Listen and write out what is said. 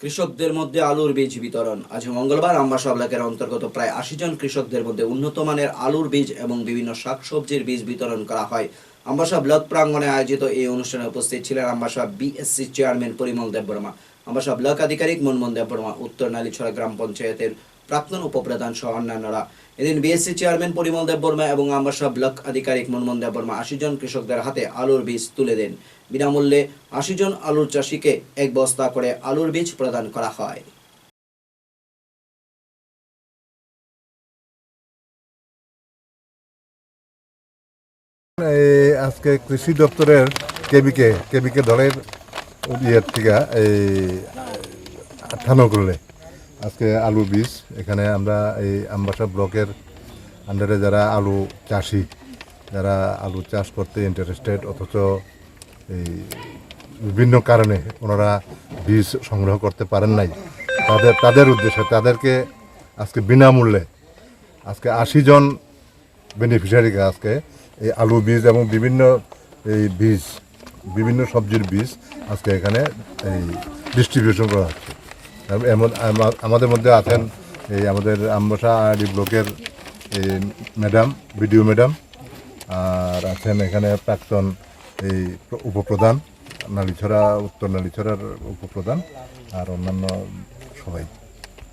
কৃষকদের মধ্যে আলুর বীজ বিতরণ। আজ মঙ্গলবার আম্বাসা ব্লকের অন্তর্গত প্রায় আশি জন কৃষকদের মধ্যে উন্নত মানের আলুর বীজ এবং বিভিন্ন শাকসবজির বীজ বিতরণ করা হয়। আম্বাসা ব্লক প্রাঙ্গনে আয়োজিত এই অনুষ্ঠানে উপস্থিত ছিলেন Ambassa BSC chairman Parimal Debbarma. Ambassa block আধিকারিক মনমোহন দেববর্মা, উত্তর নালীছড়া গ্রাম পঞ্চায়েতের প্রাক্তন উপপ্রধান সহ অন্যান্যরা। এদিন বিএসসি চেয়ারম্যান পরিমল দেববর্মা এবং আম্বাসা ব্লক আধিকারিক মনমোহন দেববর্মা আশি জন কৃষকদের হাতে আলুর বীজ তুলে দেন। বিনামূল্যে আশি জন আলুর চাষিকে এক বস্তা করে আলুর বীজ প্রদান করা হয়। আজকে কৃষি দপ্তরের কেবিকে কেবিকে দলের ইয়ের থেকে এই, আঠানো করলে। আজকে আলু বীজ, এখানে আমরা এই আমবাসা ব্লকের আন্ডারে যারা আলু চাষি, যারা আলু চাষ করতে ইন্টারেস্টেড অথচ এই বিভিন্ন কারণে ওনারা বীজ সংগ্রহ করতে পারেন নাই। তাদের তাদের উদ্দেশ্যে, তাদেরকে আজকে বিনামূল্যে, আজকে আশি জন বেনিফিশিয়ারিকে আজকে এই আলু বীজ এবং বিভিন্ন এই বীজ বিভিন্ন সবজির বীজ আজকে এখানে এই ডিস্ট্রিবিউশন করা হচ্ছে। এমন আমাদের মধ্যে আছেন এই আমাদের আমবাসা আরডি ব্লকের এই ম্যাডাম, বিডিও ম্যাডাম, আর আছেন এখানে প্রাক্তন এই উপপ্রধান, নালিছড়া, উত্তর নালিছড়ার উপপ্রধান, আর অন্যান্য সবাই।